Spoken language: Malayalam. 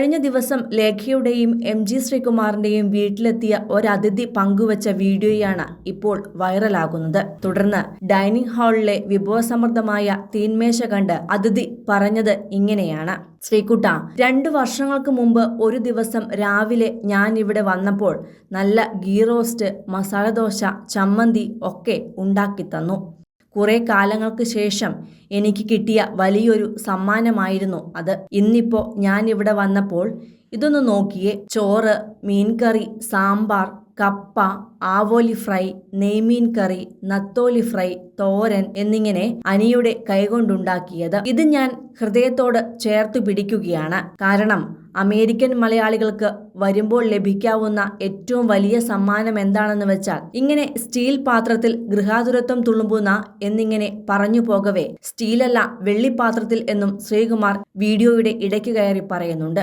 കഴിഞ്ഞ ദിവസം ലേഖയുടെയും എം ജി ശ്രീകുമാറിന്റെയും വീട്ടിലെത്തിയ ഒരതിഥി പങ്കുവച്ച വീഡിയോയാണ് ഇപ്പോൾ വൈറലാകുന്നത്. തുടർന്ന് ഡൈനിങ് ഹാളിലെ വിഭവസമൃദ്ധമായ തീന്മേശ കണ്ട് അതിഥി പറഞ്ഞത് ഇങ്ങനെയാണ്. ശ്രീകുട്ട രണ്ടു വർഷങ്ങൾക്ക് മുമ്പ് ഒരു ദിവസം രാവിലെ ഞാൻ ഇവിടെ വന്നപ്പോൾ നല്ല ഗീറോസ്റ്റ് മസാല ദോശ ചമ്മന്തി ഒക്കെ ഉണ്ടാക്കി തന്നു. കുറെ കാലങ്ങൾക്ക് ശേഷം എനിക്ക് കിട്ടിയ വലിയൊരു സമ്മാനമായിരുന്നു അത്. ഇന്നിപ്പോ ഞാൻ ഇവിടെ വന്നപ്പോൾ ഇതൊന്ന് നോക്കിയേ. ചോറ് മീൻകറി സാമ്പാർ കപ്പ ആവോലി ഫ്രൈ നെയ്മീൻ കറി നത്തോലി ഫ്രൈ തോരൻ എന്നിങ്ങനെ അനിയുടെ കൈകൊണ്ടുണ്ടാക്കിയത്. ഇത് ഞാൻ ഹൃദയത്തോട് ചേർത്ത് പിടിക്കുകയാണ്. കാരണം അമേരിക്കൻ മലയാളികൾക്ക് വരുമ്പോൾ ലഭിക്കാവുന്ന ഏറ്റവും വലിയ സമ്മാനം എന്താണെന്ന് വെച്ചാൽ ഇങ്ങനെ സ്റ്റീൽ പാത്രത്തിൽ ഗൃഹാതുരത്വം തുളുമ്പുന്ന എന്നിങ്ങനെ പറഞ്ഞു പോകവേ. സ്റ്റീലല്ല വെള്ളിപ്പാത്രത്തിൽ എന്നും ശ്രീകുമാർ വീഡിയോയുടെ ഇടയ്ക്ക് കയറി പറയുന്നുണ്ട്.